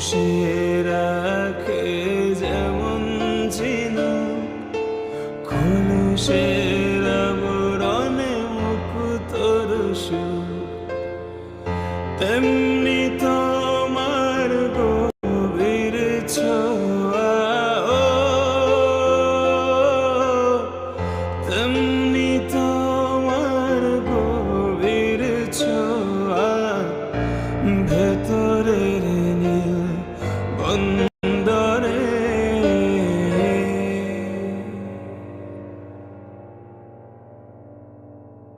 হুশে রাখে যেমন ঝিনু খোলসের আবরণে মুখ তরসু তেমনি তোমার গভীর ছোঁয়া তেমনি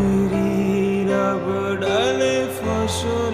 পাপুরির আবডালে ফসলের